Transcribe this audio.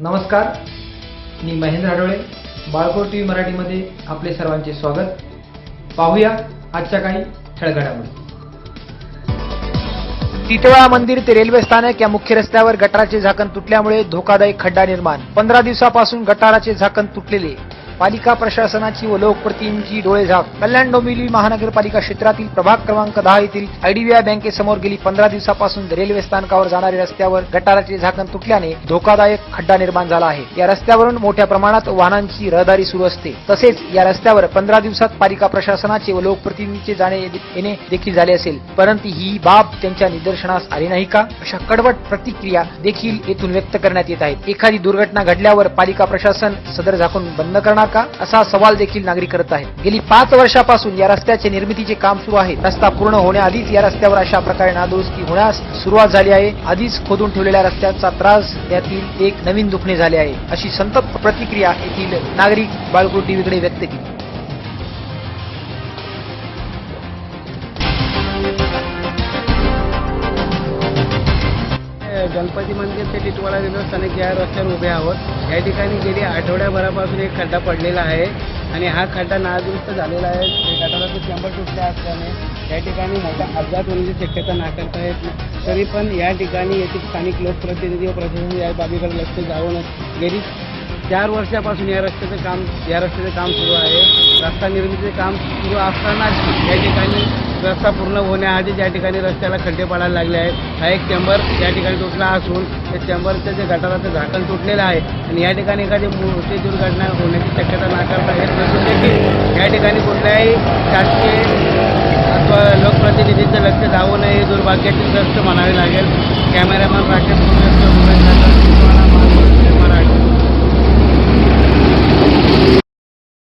नमस्कार. मी Mahendra Hadole Balkot T V मराठीमध्ये आपले सर्वांचे स्वागत. पाहूया आजच्या काही ठळघडामोडी टिटवाळा मंदिर ते रेल्वे स्थानक या मुख्य रस्त्यावर गटाराचे झाकण तुटल्यामुळे धोकादायक खड्डा निर्माण. पंधरा दिवसापासून गटाराचे झाकण तुटलेले. पालिका प्रशासनाची व लोकप्रतिनिधींची डोळे झाक कल्याण डोंबिवली महानगरपालिका क्षेत्रातील प्रभाग क्रमांक दहा येथील आयडीबीआय बँकेसमोर गेली पंधरा दिवसापासून रेल्वे स्थानकावर जाणाऱ्या रस्त्यावर गटाराचे झाकण तुटल्याने धोकादायक खड्डा निर्माण झाला आहे. या रस्त्यावरून मोठ्या प्रमाणात वाहनांची रहदारी सुरू असते. तसेच या रस्त्यावर पंधरा दिवसात पालिका प्रशासनाचे व लोकप्रतिनिधींचे जाणे येणे देखील झाले असेल. परंतु ही बाब त्यांच्या निदर्शनास आली नाही का? अशा कडवट प्रतिक्रिया देखील येथून व्यक्त करण्यात येत आहेत. एखादी दुर्घटना घडल्यावर पालिका प्रशासन सदर झाकून बंद करणार का असा सवाल देखील नागरिक करत आहेत. गेली पाच वर्षापासून या रस्त्याचे निर्मितीचे काम सुरू आहे. रस्ता पूर्ण होण्याआधीच या रस्त्यावर अशा प्रकारे नादुरुस्ती होण्यास सुरुवात झाली आहे. आधीच खोदून ठेवलेल्या रस्त्याचा त्रास यातील एक नवीन दुखणे झाले आहे. अशी संतप्त प्रतिक्रिया येथील नागरिक बाळगो टीव्हीकडे व्यक्त केली. गणपती मंदिर ते टिटवाळा रेल्वे स्थानक या रस्त्यावर उभे आहोत या ठिकाणी गेली आठवड्याभरापासून एक खड्डा पडलेला आहे आणि हा खड्डा नादुरुस्त झालेला आहे. ते गटाराचे चेंबर असल्याने या ठिकाणी मोठा अपघात होण्याची शक्यता नाकारता येत नाही. तरी पण या ठिकाणी येथील स्थानिक लोकप्रतिनिधी व प्रशासन या बाबीकडे लक्ष जाऊन गेली. चार वर्षापासून या रस्त्याचं काम या रस्त्याचं काम सुरू आहे. रस्ता निर्मितीचे काम सुरू असतानाच या ठिकाणी रस्ता पूर्ण होण्याआधी ज्या ठिकाणी रस्त्याला खड्डे पडायला लागले आहेत हा एक चेंबर त्या ठिकाणी तुटला असून त्या चेंबरचं जे गटाराचं झाकण तुटलेलं आहे आणि या ठिकाणी एखादी मोठी दुर्घटना होण्याची शक्यता नाकारता येत नसून देखील या ठिकाणी कुठल्याही शासकीय अथवा लोकप्रतिनिधींचं लक्ष जाऊ नये हे दुर्भाग्याची गोष्ट म्हणावी लागेल. कॅमेरामॅन राकेश